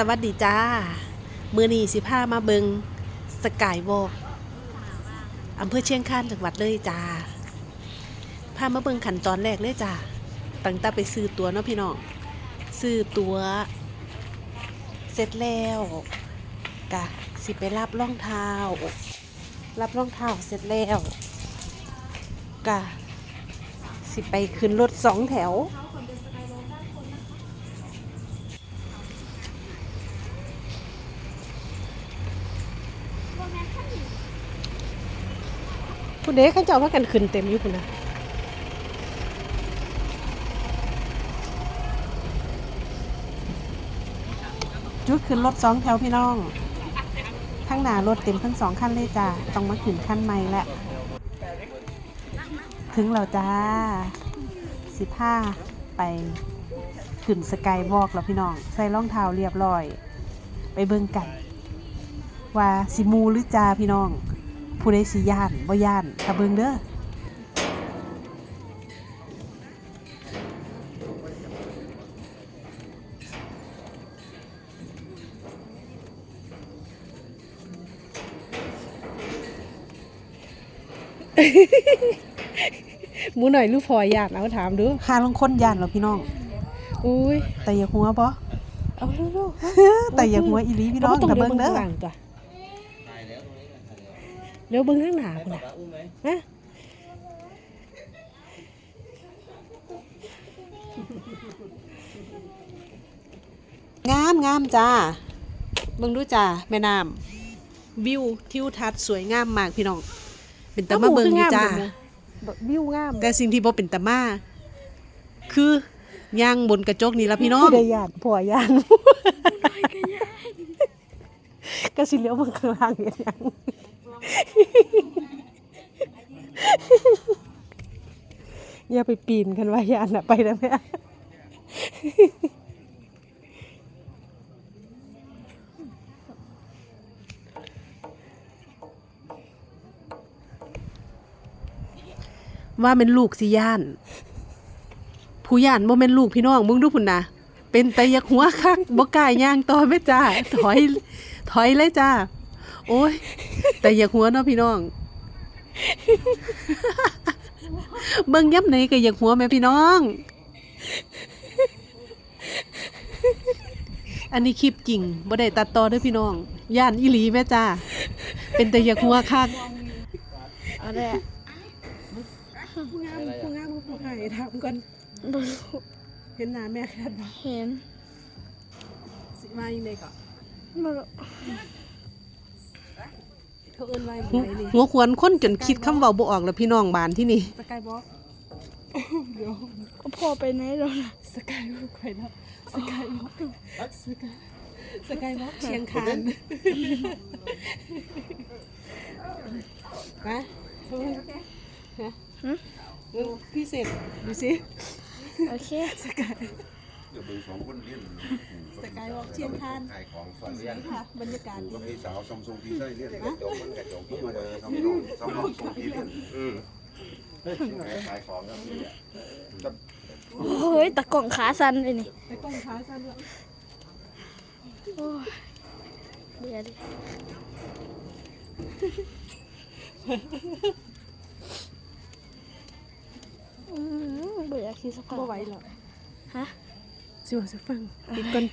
สวัสดีจ้า มือนีสิพามาเบิงสกายวอล์กอำเภอเชียงคานจังหวัดเลยจ้าพามาเบิงขั้นตอนแรกเลยจ้าตั้งแต่ไปซื้อตัวเนาะพี่น้อง ซื้อตัว เสร็จแล้วกะสิไปรับรองเท้า รับรองเท้าเสร็จแล้วกะสิไปขึ้นรถสองแถว คุณเด็กเขาเจ้าว่ากันขึ้นเต็มอยู่คุณนะจุดขึ้นรถสองแถวพี่น้อง ข้างหน้ารถเต็มทั้งสองคันเลยจ้าต้องมาขึ้นคันใหม่แหละ ถึงแล้วจ้าสิบห้าไปขึ้นสกายวอล์กแล้วพี่น้อง ใส่รองเท้าเรียบร้อย ไปเบิ่งกัน ว่าสิมูหรือจ้าพี่น้อง ผู้ใดสิย่านบ่ย่านถ้าเบิ่งเด้อหมูหน่อยลูกพอย่านเอาถามดูหาลงคนย่านเหรอพี่น้อง อุ้ยแต่อย่าหัวบ่เอาเร็วๆแต่อย่าหัวอีหลีพี่น้องถ้าเบิ่งเด้อตัว เดี๋ยวเบิ่งข้างหน้าพุ่นน่ะฮะงามงามจ้าเบิ่งดูจ้าแม่น้ำวิวทิวทัศน์สวยงามมากพี่น้อง เป็นตามาเบิ่งอยู่จ้าแบบวิวงาม แต่สิ่งที่บ่เป็นตามาคือย่างบนกระจกนี่ละพี่น้องผู้ใดย่านผัวย่านก็สิเลี้ยวเบิ่งข้างล่างเห็นหยัง อย่าไปปีนกันว่ายานน่ะไปได้ไหมว่าเป็นลูกสิย่าน ผู้ย่านบ่แม่นลูกพี่น้องมึงดูพุ่นนะเป็นแต่ยักหัวคักบ่กล้าย่างต่อแม่จ้าถอย ถอยเลยจ้า โอ้ย แต่ยักหัวเนาะพี่น้อง เบิ่งยับไหนก็อยากหัวแม่พี่น้อง อันนี้คลิปจริงบ่ได้ตัดต่อเด้วยพี่น้อง ย่านอีหลีแม่จ้า เป็นแต่อยากหัวคักเอาแหละผู้งามผู้งามผู้ให้ถามก่อนบ่เห็นหน้าแม่แคทบ่เห็นสิมาอีกเลยก็บ่รู้ เขาเอิ้นว่าอีไหนนี่หัวขวนคนจนคิดคำเว้าบ่ออกแล้วพี่น้องบ้านที่นี่ สกายบ็อกเดี๋ยวก็พอไปไหนแล้วนะสกายบ็อกไปแล้วสกายบ็อกสกายสกายบ็อกเชียงคานไปฮะพี่เสร็จดูสิโอเคสกาย เดี๋ยวเบิ่งสองคนเรียนสกายบ็อกเชียงคาน ขายของสอนเรียนค่ะ บรรยากาศดูดี กับพี่สาวซัมซุงพี่ใส่เรียนกระจกมันกระจกที่มาเจอซัมซุงซัมซุงพี่เรียนอืมขายของครับพี่กับโอ้ยตะกล่องขาสั่นเลยนี่ไปกล้องขาสั้นด้วยโอ้ยเดี๋ยวดิอืมบ่อยากขี่สะพานบ่ไหวหรอกฮะ สิว่าสิฟังอีกก่อน